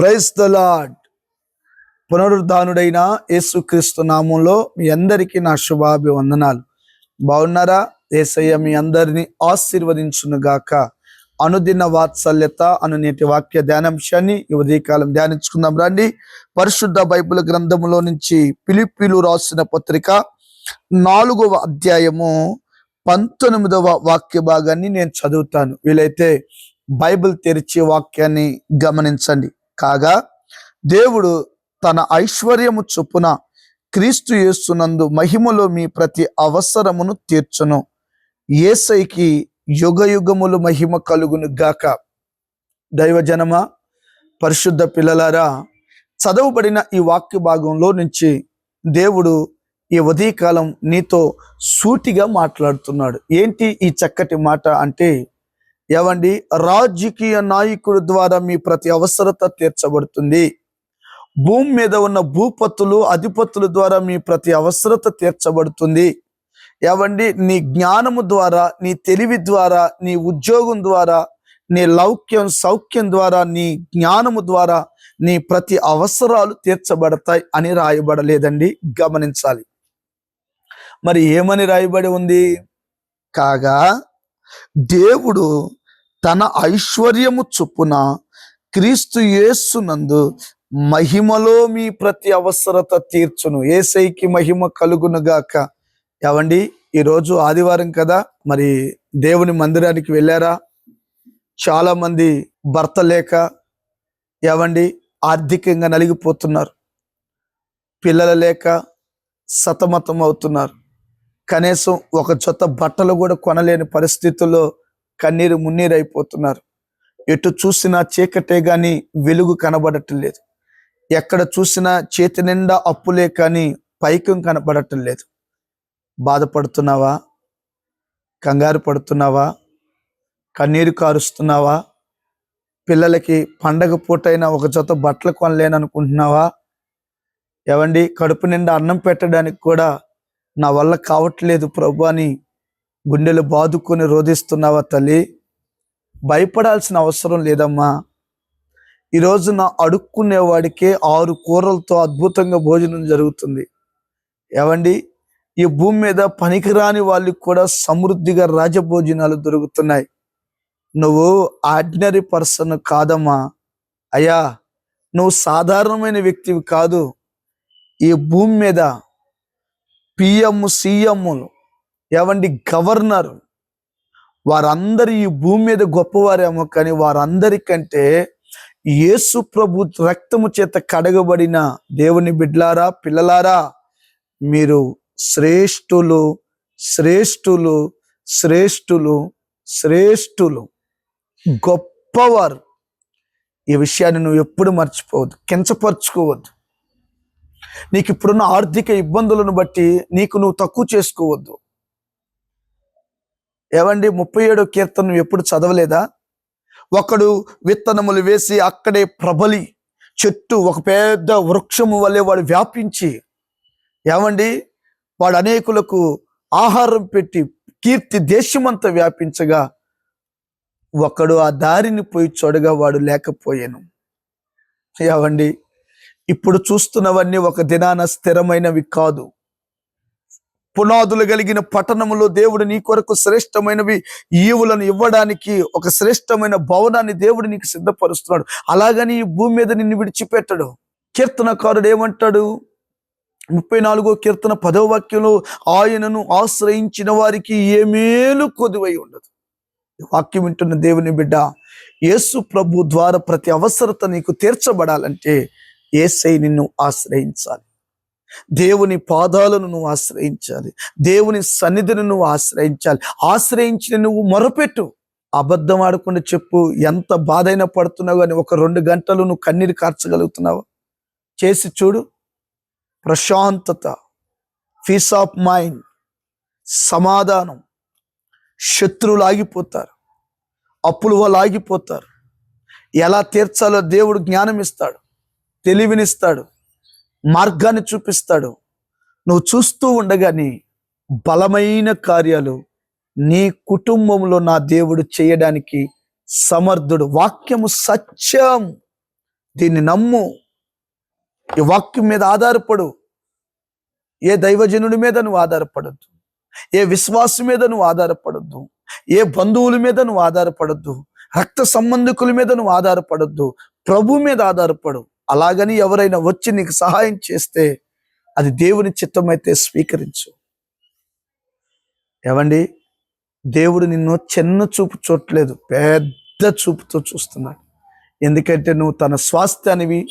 Praise the lord పునరుద్ధానుడైన యేసుక్రీస్తు నామంలో మీ అందరికీ నా శుభాభివందనాలు. బాగున్నారా? ఏసయ్య మీ అందరినీ ఆశీర్వదించును గాక అనుదిన వాత్సల్యత అను నేటి వాక్య ధ్యానాంశాన్ని ఈ ఉదయకాలం ధ్యానించుకుందాం రండి. పరిశుద్ధ బైబిల్ గ్రంథములో నుంచి పిలిపిలు రాసిన పత్రిక నాలుగవ అధ్యాయము పంతొమ్మిదవ వాక్య భాగాన్ని నేను చదువుతాను. వీలైతే బైబిల్ తెరిచి వాక్యాన్ని గమనించండి. కాగా దేవుడు తన ఐశ్వర్యము చొప్పున క్రీస్తు యేసునందు మహిమలో మీ ప్రతి అవసరమును తీర్చును. ఏసైకి యుగ యుగములు మహిమ కలుగును గాక. దైవజనమ పరిశుద్ధ పిల్లలారా చదవబడిన ఈ వాక్య భాగంలో నుంచి దేవుడు ఈ ఉదయకాలం నీతో సూటిగా మాట్లాడుతున్నాడు. ఏంటి ఈ చక్కటి మాట అంటే ఏవండి? రాజకీయ నాయకుల ద్వారా మీ ప్రతి అవసరత తీర్చబడుతుంది. భూమి మీద ఉన్న భూపతులు అధిపతుల ద్వారా మీ ప్రతి అవసరత తీర్చబడుతుంది. ఏవండి? నీ జ్ఞానము ద్వారా నీ తెలివి ద్వారా నీ ఉద్యోగం ద్వారా నీ లౌక్యం సౌఖ్యం ద్వారా నీ జ్ఞానము ద్వారా నీ ప్రతి అవసరాలు తీర్చబడతాయి అని రాయబడలేదండి. గమనించాలి. మరి ఏమని రాయబడి ఉంది? కాగా దేవుడు తన ఐశ్వర్యము చొప్పున క్రీస్తు యేసునందు మహిమలో మీ ప్రతి అవసరత తీర్చును. ఏసైకి మహిమ కలుగునుగాక. ఏవండి? ఈరోజు ఆదివారం కదా? మరి దేవుని మందిరానికి వెళ్ళారా? చాలా మంది భర్త లేక ఏవండి? ఆర్థికంగా నలిగిపోతున్నారు. పిల్లలు లేక సతమతం అవుతున్నారు. కనీసం ఒక జొత్త బట్టలు కూడా కొనలేని పరిస్థితుల్లో కన్నీరు మున్నీరు అయిపోతున్నారు. ఎటు చూసినా చీకటే కానీ వెలుగు కనబడటం లేదు. ఎక్కడ చూసినా చేతి నిండా అప్పులే కానీ పైకం కనబడటం లేదు. బాధపడుతున్నావా? కంగారు పడుతున్నావా? కన్నీరు కారుస్తున్నావా? పిల్లలకి పండగ పూటైనా ఒక జత బట్టలు కొనలేననుకుంటున్నావా? ఏవండి కడుపు నిండా అన్నం పెట్టడానికి కూడా నా వల్ల కావట్లేదు ప్రభు అని గుండెలు బాదుకొని రోధిస్తున్నావా తల్లి? భయపడాల్సిన అవసరం లేదమ్మా. ఈరోజు నా అడుక్కునేవాడికే ఆరు కూరలతో అద్భుతంగా భోజనం జరుగుతుంది. ఏవండి? ఈ భూమి మీద పనికిరాని వాళ్ళకి కూడా సమృద్ధిగా రాజభోజనాలు దొరుకుతున్నాయి. నువ్వు ఆర్డినరీ పర్సన్ కాదమ్మా. అయ్యా నువ్వు సాధారణమైన వ్యక్తివి కాదు. ఈ భూమి మీద పిఎం సిఎంలు ఏమండి గవర్నర్? వారందరి ఈ భూమి మీద గొప్పవారేమో కానీ వారందరికంటే యేసు ప్రభు రక్తము చేత కడగబడిన దేవుని బిడ్లారా పిల్లలారా మీరు శ్రేష్ఠులు శ్రేష్ఠులు శ్రేష్ఠులు శ్రేష్ఠులు గొప్పవారు. ఈ విషయాన్ని నువ్వు ఎప్పుడు మర్చిపోవద్దు కించపరుచుకోవద్దు. నీకు ఇప్పుడున్న ఆర్థిక ఇబ్బందులను బట్టి నీకు నువ్వు తక్కువ చేసుకోవద్దు. ఏవండి? ముప్పై ఏడో కీర్తనం ఎప్పుడు చదవలేదా? ఒకడు విత్తనములు వేసి అక్కడే ప్రబలి చెట్టు ఒక పెద్ద వృక్షము వల్లే వాడు వ్యాపించి ఏమండి వాడు అనేకులకు ఆహారం పెట్టి కీర్తి దేశమంతా వ్యాపించగా ఒకడు ఆ దారిని పోయి చొడగా వాడు లేకపోయాను. ఏవండి? ఇప్పుడు చూస్తున్నవన్నీ ఒక దినాన స్థిరమైనవి కాదు. పునాదులు కలిగిన పట్టణములో దేవుడు నీ కొరకు శ్రేష్టమైనవి ఈవులను ఇవ్వడానికి ఒక శ్రేష్టమైన భవనాన్ని దేవుడు నీకు సిద్ధపరుస్తున్నాడు. అలాగని ఈ భూమి మీద నిన్ను విడిచిపెట్టడు. కీర్తనకారుడు ఏమంటాడు? ముప్పై నాలుగో కీర్తన పదవ వాక్యంలో ఆయనను ఆశ్రయించిన వారికి ఏ మేలు కొదువై ఉండదు. వాక్యం వింటున్న దేవుని బిడ్డ యేసు ప్రభు ద్వారా ప్రతి అవసరత నీకు తీర్చబడాలంటే ఏసై నిన్ను ఆశ్రయించాలి. దేవుని పాదాలను నువ్వు ఆశ్రయించాలి. దేవుని సన్నిధిని నువ్వు ఆశ్రయించాలి. ఆశ్రయించిన నువ్వు మొరపెట్టు. అబద్ధం ఆడకుండా చెప్పు. ఎంత బాధైనా పడుతున్నావు కానీ ఒక రెండు గంటలు నువ్వు కన్నీరు కార్చగలుగుతున్నావు? చేసి చూడు. ప్రశాంతత పీస్ ఆఫ్ మైండ్ సమాధానం. శత్రువులు ఆగిపోతారు. అప్పులు వాళ్ళు ఆగిపోతారు. ఎలా తీర్చాలో దేవుడు జ్ఞానం ఇస్తాడు తెలివినిస్తాడు. మార్గాన్ని చూపిస్తాడు. నువ్వు చూస్తూ ఉండగానే బలమైన కార్యాలు నీ కుటుంబంలో నా దేవుడు చేయడానికి సమర్థుడు. వాక్యము సత్యం. దీన్ని నమ్ము. ఈ వాక్యం మీద ఆధారపడు. ఏ దైవజనుడి మీద నువ్వు ఆధారపడద్దు. ఏ విశ్వాసం మీద నువ్వు ఆధారపడద్దు. ఏ బంధువుల మీద నువ్వు ఆధారపడద్దు. రక్త సంబంధికుల మీద నువ్వు ఆధారపడద్దు. ప్రభు మీద ఆధారపడు. అలాగని ఎవరైనా వచ్చి నీకు సహాయం చేస్తే అది దేవుని చిత్తమైతే స్వీకరించు. ఏమండి? దేవుడు నిన్ను చిన్న చూపు చూడట్లేదు పెద్ద చూపుతో చూస్తున్నాడు. ఎందుకంటే నువ్వు తన స్వాస్థ్యానివి.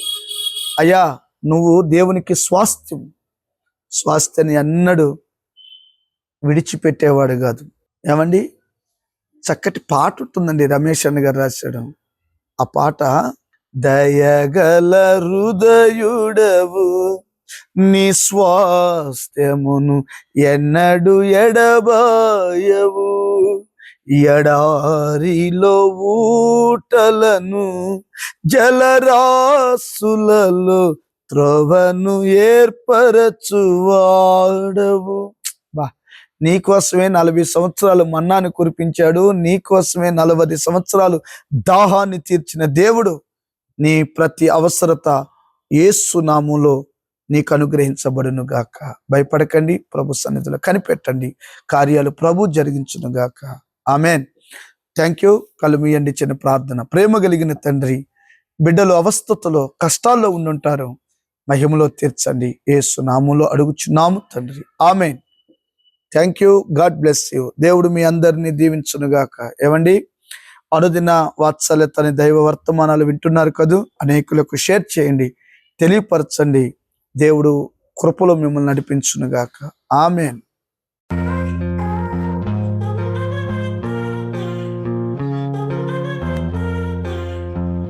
అయ్యా నువ్వు దేవునికి స్వాస్థ్యం. స్వాస్థ్యాన్ని అన్నడు విడిచిపెట్టేవాడు కాదు. ఏమండి? చక్కటి పాట ఉంటుందండి రమేష్ అన్న గారు రాశాడు. ఆ పాట దయగల హృదయుడవు నీ స్వాస్థ్యమును ఎన్నడు ఎడబాయవు. ఎడారిలో ఊటలను జలరాసులలో త్రోవను ఏర్పరచువాడవు. బా నీకోసమే నలభై సంవత్సరాలు మన్నాను కురిపించాడు నీకోసమే నలభై సంవత్సరాలు దాహాన్ని తీర్చిన దేవుడు. నీ ప్రతి అవసరత ఏసు నామంలో నీకు అనుగ్రహించబడును గాక. భయపడకండి ప్రభు సన్నిధిలో కనిపెట్టండి. కార్యాలు ప్రభు జరిగించును గాక. ఆమెన్. Thank you. కలుమియండి చిన్న ప్రార్థన. ప్రేమ కలిగిన తండ్రి బిడ్డలు అవస్థతలో కష్టాల్లో ఉండుంటారు. మహిమలో తీర్చండి. ఏసు నామంలో అడుగుచున్నాము తండ్రి. Amen. Thank you. God bless you. దేవుడు మీ అందరినీ దీవించునుగాక ఏమండి? అనుదిన వాత్సల్యత అనే దైవ వర్తమానాలు వింటున్నారు కదూ? అనేకులకు షేర్ చేయండి తెలియపరచండి. దేవుడు కృపలో మిమ్మల్ని నడిపించునుగాక. ఆమెన్.